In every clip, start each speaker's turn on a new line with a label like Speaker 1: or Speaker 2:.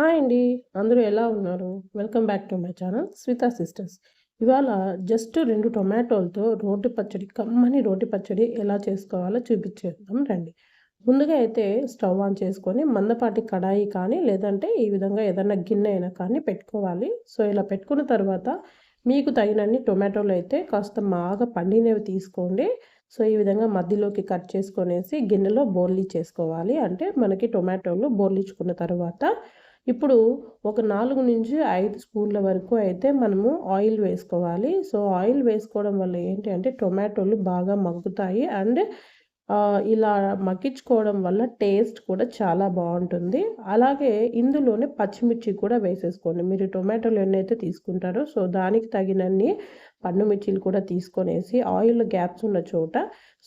Speaker 1: Hi అండి. అందరూ ఎలా ఉన్నారు? Welcome back to my channel Swita sisters. ఇవాళ జస్ట్ రెండు టొమాటోలతో రోటి పచ్చడి కమ్మని రోటి పచ్చడి ఎలా చేసుకోవాలో చూపించేద్దాం రండి. ముందుగా అయితే స్టవ్ ఆన్ చేసుకొని మందపాటి కడాయి కానీ లేదంటే ఈ విధంగా ఏదైనా గిన్నె అయినా కానీ పెట్టుకోవాలి. సో ఇలా పెట్టుకున్న తర్వాత మీకు తగినన్ని టొమాటోలు అయితే కాస్త బాగా పండినవి తీసుకోండి. సో ఈ విధంగా మధ్యలోకి కట్ చేసుకొనేసి గిన్నెలో బోర్లీ చేసుకోవాలి అంటే మనకి టొమాటోలు బోర్లించుకున్న తర్వాత ఇప్పుడు ఒక నాలుగు నుంచి ఐదు స్పూన్ల వరకు అయితే మనము ఆయిల్ వేసుకోవాలి. సో ఆయిల్ వేసుకోవడం వల్ల ఏంటి అంటే టొమాటోలు బాగా మగ్గుతాయి. అండ్ ఇలా మగ్గించుకోవడం వల్ల టేస్ట్ కూడా చాలా బాగుంటుంది. అలాగే ఇందులోనే పచ్చిమిర్చి కూడా వేసేసుకోండి. మీరు టొమాటోలు ఎన్నైతే తీసుకుంటారో సో దానికి తగినన్ని పండు మిర్చీలు కూడా తీసుకొనేసి ఆయిల్ గ్యాప్స్ ఉన్న చోట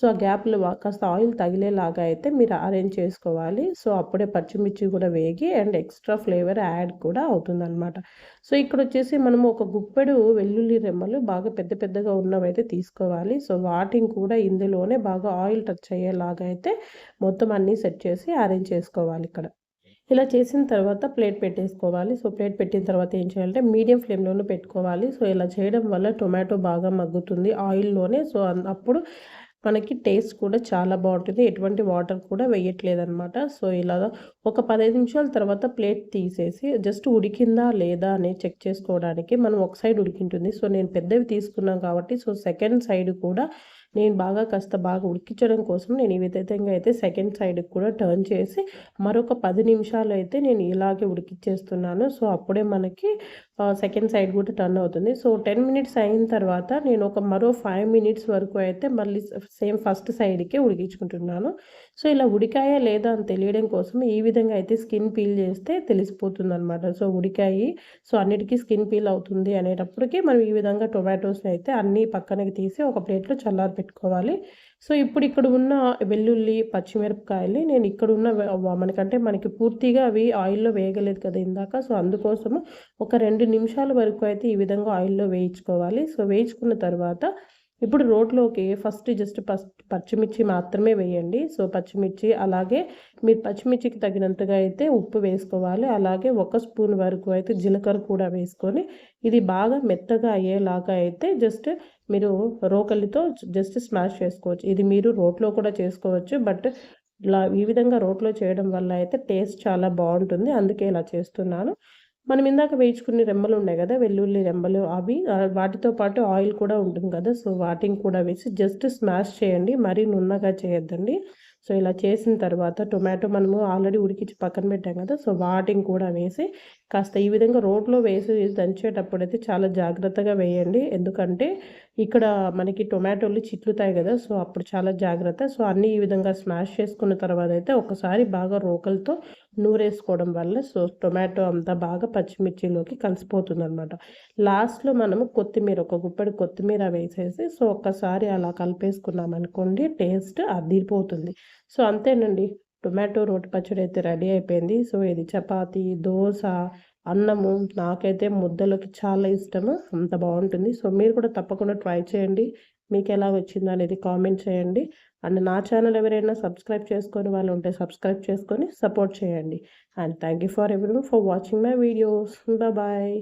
Speaker 1: సో ఆ గ్యాప్లో కాస్త ఆయిల్ తగిలేలాగా అయితే మీరు అరేంజ్ చేసుకోవాలి. సో అప్పుడే పచ్చిమిర్చి కూడా వేగి అండ్ ఎక్స్ట్రా ఫ్లేవర్ యాడ్ కూడా అవుతుందన్నమాట. సో ఇక్కడ వచ్చేసి మనము ఒక గుప్పెడు వెల్లుల్లి రెమ్మలు బాగా పెద్ద పెద్దగా ఉన్నవైతే తీసుకోవాలి. సో వాటిని కూడా ఇందులోనే బాగా ఆయిల్ టచ్ అయ్యేలాగా అయితే మొత్తం అన్నీ సెట్ చేసి అరేంజ్ చేసుకోవాలి ఇక్కడ. ఇలా చేసిన తర్వాత ప్లేట్ పెట్టేసుకోవాలి. సో ప్లేట్ పెట్టిన తర్వాత ఏం చేయాలంటే మీడియం ఫ్లేమ్లోనే పెట్టుకోవాలి. సో ఇలా చేయడం వల్ల టొమాటో బాగా మగ్గుతుంది ఆయిల్లోనే. సో అప్పుడు మనకి టేస్ట్ కూడా చాలా బాగుంటుంది. ఎటువంటి వాటర్ కూడా వేయట్లేదనమాట సో ఇలా ఒక పదహైదు నిమిషాల తర్వాత ప్లేట్ తీసేసి జస్ట్ ఉడికిందా లేదా అని చెక్ చేసుకోవడానికి మనం ఒక సైడ్ ఉడికింటుంది. సో నేను పెద్దవి తీసుకున్నాను కాబట్టి సో సెకండ్ సైడ్ కూడా నేను బాగా కాస్త బాగా ఉడికించడం కోసం నేను ఈ విధంగా అయితే సెకండ్ సైడ్కి కూడా టర్న్ చేసి మరొక పది నిమిషాలు అయితే నేను ఇలాగే ఉడికిచ్చేస్తున్నాను. సో అప్పుడే మనకి సెకండ్ సైడ్ కూడా టర్న్ అవుతుంది. సో టెన్ మినిట్స్ అయిన తర్వాత నేను ఒక మరో ఫైవ్ మినిట్స్ వరకు అయితే మళ్ళీ సేమ్ ఫస్ట్ సైడ్కే ఉడికించుకుంటున్నాను. సో ఇలా ఉడికాయా లేదా అని తెలియడం కోసం ఈ విధంగా అయితే స్కిన్ పీల్ చేస్తే తెలిసిపోతుంది అనమాట సో ఉడికాయి సో అన్నిటికీ స్కిన్ పీల్ అవుతుంది అనేటప్పటికీ మనం ఈ విధంగా టొమాటోస్ని అయితే అన్నీ పక్కనకి తీసి ఒక ప్లేట్లో చల్లారి పెట్టుకోవాలి. సో ఇప్పుడు ఇక్కడ ఉన్న వెల్లుల్లి పచ్చిమిరపకాయలు నేను ఇక్కడ ఉన్న మనకంటే మనకి పూర్తిగా అవి ఆయిల్లో వేయగలేదు కదా ఇందాక. సో అందుకోసము ఒక రెండు నిమిషాల వరకు అయితే ఈ విధంగా ఆయిల్లో వేయించుకోవాలి. సో వేయించుకున్న తర్వాత ఇప్పుడు రోట్లోకి ఫస్ట్ జస్ట్ ఫస్ట్ పచ్చిమిర్చి మాత్రమే వేయండి. సో పచ్చిమిర్చి అలాగే మీరు పచ్చిమిర్చికి తగినంతగా అయితే ఉప్పు వేసుకోవాలి. అలాగే ఒక స్పూన్ వరకు అయితే జీలకర్ర కూడా వేసుకొని ఇది బాగా మెత్తగా అయ్యేలాగా అయితే జస్ట్ మీరు రోకలితో జస్ట్ స్మాష్ చేసుకోవచ్చు. ఇది మీరు రోట్లో కూడా చేసుకోవచ్చు. బట్ ఇలా ఈ విధంగా రోట్లో చేయడం వల్ల అయితే టేస్ట్ చాలా బాగుంటుంది. అందుకే ఇలా చేస్తున్నాను. మనం ఇందాక వేయించుకునే రెమ్మలు ఉన్నాయి కదా వెల్లుల్లి రెమ్మలు అవి వాటితో పాటు ఆయిల్ కూడా ఉంటుంది కదా సో వాటిని కూడా వేసి జస్ట్ స్మాష్ చేయండి మరీ నున్నగా చేయొద్దండి. సో ఇలా చేసిన తర్వాత టొమాటో మనము ఆల్రెడీ ఉడికించి పక్కన పెట్టాం కదా సో వాటిని కూడా వేసి కాస్త ఈ విధంగా రోట్లో వేసి దంచేటప్పుడు అయితే చాలా జాగ్రత్తగా వేయండి. ఎందుకంటే ఇక్కడ మనకి టొమాటోలు చిట్లుతాయి కదా సో అప్పుడు చాలా జాగ్రత్త. సో అన్నీ ఈ విధంగా స్మాష్ చేసుకున్న తర్వాత అయితే ఒకసారి బాగా రోకలతో నూరేసుకోవడం వల్ల సో టొమాటో అంతా బాగా పచ్చిమిర్చిలోకి కలిసిపోతుంది అనమాట లాస్ట్లో మనము కొత్తిమీర ఒక గుప్పడి కొత్తిమీర వేసేసి సో ఒక్కసారి అలా కలిపేసుకున్నాం అనుకోండి టేస్ట్ అదిరిపోతుంది. సో అంతేనండి. టొమాటో రోటి పచ్చడి అయితే రెడీ అయిపోయింది. సో ఇది చపాతి దోశ అన్నము నాకైతే ముద్దలకి చాలా ఇష్టము. అంత బాగుంటుంది. సో మీరు కూడా తప్పకుండా ట్రై చేయండి. మీకు ఎలా వచ్చిందో అనేది కామెంట్ చేయండి. అండ్ నా ఛానల్ ఎవరైనా సబ్స్క్రైబ్ చేసుకొని వాళ్ళు ఉంటే సబ్స్క్రైబ్ చేసుకొని సపోర్ట్ చేయండి. And thank you for every for watching my videos. Bye.